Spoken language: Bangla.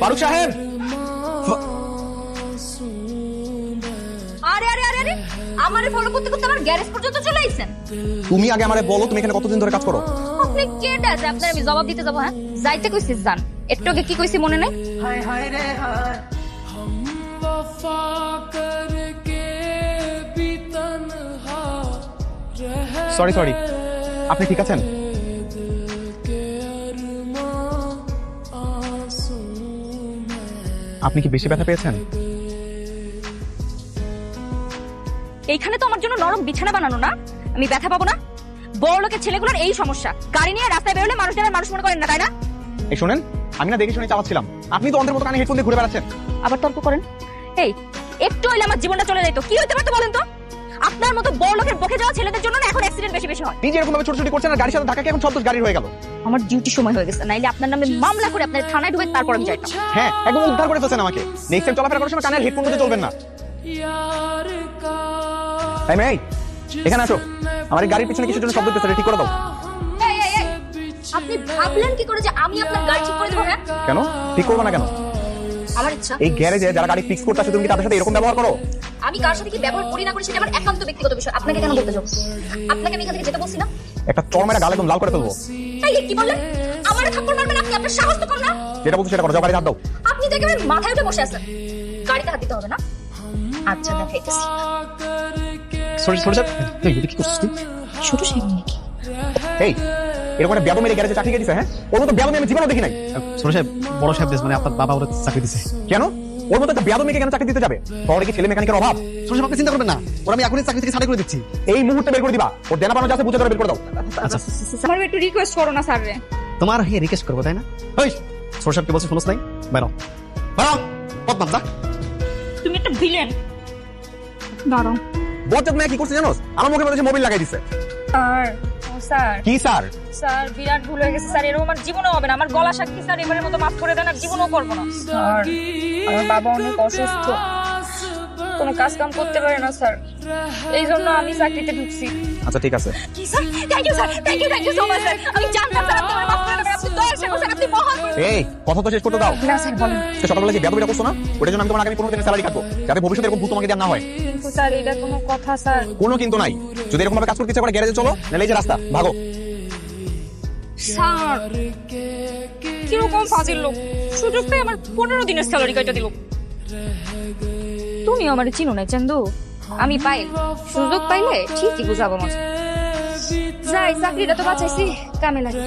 ফারুক সাহেব। আরে আরে আরে আরে আমারে ফলো করতে করতে আমার গ্যারেজ পর্যন্ত চলে আইছেন? তুমি আগে আমারে বলো তুমি এখানে কতদিন ধরে কাজ করো? আপনি কে ডাজ আপনার আমি জবাব দিতে যাব হ্যাঁ? যাইতে কইছি জান একটু আগে কি কইছি মনে নাই? সরি সরি আপনি ঠিক আছেন? আপনি কি বেশি ব্যথা পেয়েছেন? এইখানে তো আমার জন্য নরম বিছানা বানানো না। আমি ব্যথা পাবো না। বড় লোকের ছেলেগুলোর এই সমস্যা। গাড়ি নিয়ে রাস্তায় বেরোলে মানুষ যেন মানুষ মনে করেন না তাই না? এই শোনেন আমি না দেখে শুনে চালাচ্ছিলাম। আপনি তো অন্ধের মতো কানে হেডফোন দিয়ে ঘুরে বেড়াচ্ছেন। আবার তর্ক করেন। এই একটু হইলে আমার জীবনটা চলে যাইতো। কি হইতে পারতো বলেন তো? আপনার মতো বড় লোকের বকে যাওয়া ছেলেদের জন্য না এখন অ্যাক্সিডেন্ট বেশি বেশি হয়। নিজে এরকম ভাবে ছোট করছেন আর গাড়ির সাথে ধাক্কা খেয়ে এখন সব দোষ গাড়ির হয়ে গেল? আমার ডিউটি সময় হয়ে গেছে নাইলে আপনার নামে মামলা করে আপনার থানায় ঢুকে তারপর আমি যাইতাম। হ্যাঁ একদম উদ্ধার করে ফেলছেন আমাকে। নেক্সট টাইম চলাফেরা করার সময় কানের হেডফোন মধ্যে চলবেন না। তাই মেয়ে এখানে আসো। আমার গাড়ির পিছনে কিছু জন্য শব্দ হচ্ছে ঠিক করে দাও। এই, এই, এই, আপনি ভাবলেন কি করে যে আমি আপনার গাড়ি ঠিক করে দেবো হ্যাঁ? কেন? ঠিক করব না কেন? আমার ইচ্ছা। এই গ্যারেজে যারা গাড়ি ফিক্স করতে আসে তুমি কি তাদের সাথে এরকম ব্যবহার করো? আমি কার সাথে কি ব্যবহার করি না করি সেটা আমার একান্ত ব্যক্তিগত বিষয়। আপনাকে কেন বলতে যাব আপনাকে আমি এখান থেকে যেতে বলছি না? একটা চরমেরা গাল একদম লাল করে ফেলব। এই কি বললেন? আমার থাপ্পড় মারবেন আপনি আপনার সাহস তো কম না। যেটা বলছো সেটা করো যাও গাড়ি হাত দাও। আপনি তো একেবারে মাথায় উঠে বসে আছেন। গাড়িতে হাত দিতে হবে না? আচ্ছা দেখাইতেছি সরি সরি স্যার কি করছিস তুই? ছোট সাহেব নাকি এই এরকম একটা মেরে গ্যারেজে চাকরি দিছে হ্যাঁ? ওর মতো ব্যাদম আমি জীবনেও দেখি নাই। ছোট সাহেব বড় সাহেব দেশ মানে আপনার বাবা ওরা চাকরি দিছে। কেন? ওর মতো একটা মেয়েকে কেন চাকরি দিতে যাবে? শহরে কি ছেলে মেকানিকের অভাব? ছোট সাহেব আপনি চিন্তা করবেন না। ওরা আমি এখনই চাকরি থেকে ছাড়াই করে দিচ্ছি। এই মুহূর্তে বের করে দিবা। ওর দেনা পানো যাচ্ছে বুঝে ধরে বের করে দাও। আচ্ছা। আমার একটু রিকোয়েস্ট করো না স্যার রে। তোমার হে রিকোয়েস্ট করব তাই না? ওই ছোট সাহেব কি বলছে শুনোস নাই? বেরো। বেরো পদ্মাম যা। তুমি একটা ভিলেন দাঁড়াও। বজ্জাত মেয়ে কি করছে জানোস? আমার মুখে মধ্যে মোবাইল লাগাই দিছে। Sir sir. কি স্যার? স্যার বিরাট ভুল হয়ে গেছে স্যার। এরকম আমার জীবনও হবে না। আমার গলা সাক্ষী স্যার এবারের মতো মাফ করে দেন আর জীবনও করব না। স্যার আমার বাবা অনেক অসুস্থ। কোনো কাজ কাম করতে পারে না স্যার। এই জন্য আমি চাকরিতে ঢুকছি। আচ্ছা ঠিক আছে। এই কথা তো শেষ করতে দাও। না স্যার বলেন। সকালবেলা যে করছ না? ওটার জন্য আমি তোমার আগামী পনেরো দিনের স্যালারি কাটবো যাতে ভবিষ্যতে এরকম ভূত তোমাকে দেওয়া না হয়। স্যার এটা কোনো কথা স্যার। কোনো কিন্তু নাই। যদি এরকম ভাবে কাজ করতে ইচ্ছা করে গ্যারেজে চলো নাহলে এই যে রাস্তা ভাগো। স্যার কীরকম ফাজিল লোক। সুযোগ পেয়ে আমার পনেরো দিনের স্যালারি কাটা দিল। তুমি আমার চিনো না চান্দু। আমি পাই সুযোগ পাইলে ঠিকই বুঝাবো মজা যাই চাকরিটা তো বাঁচাইছি কামে লাগে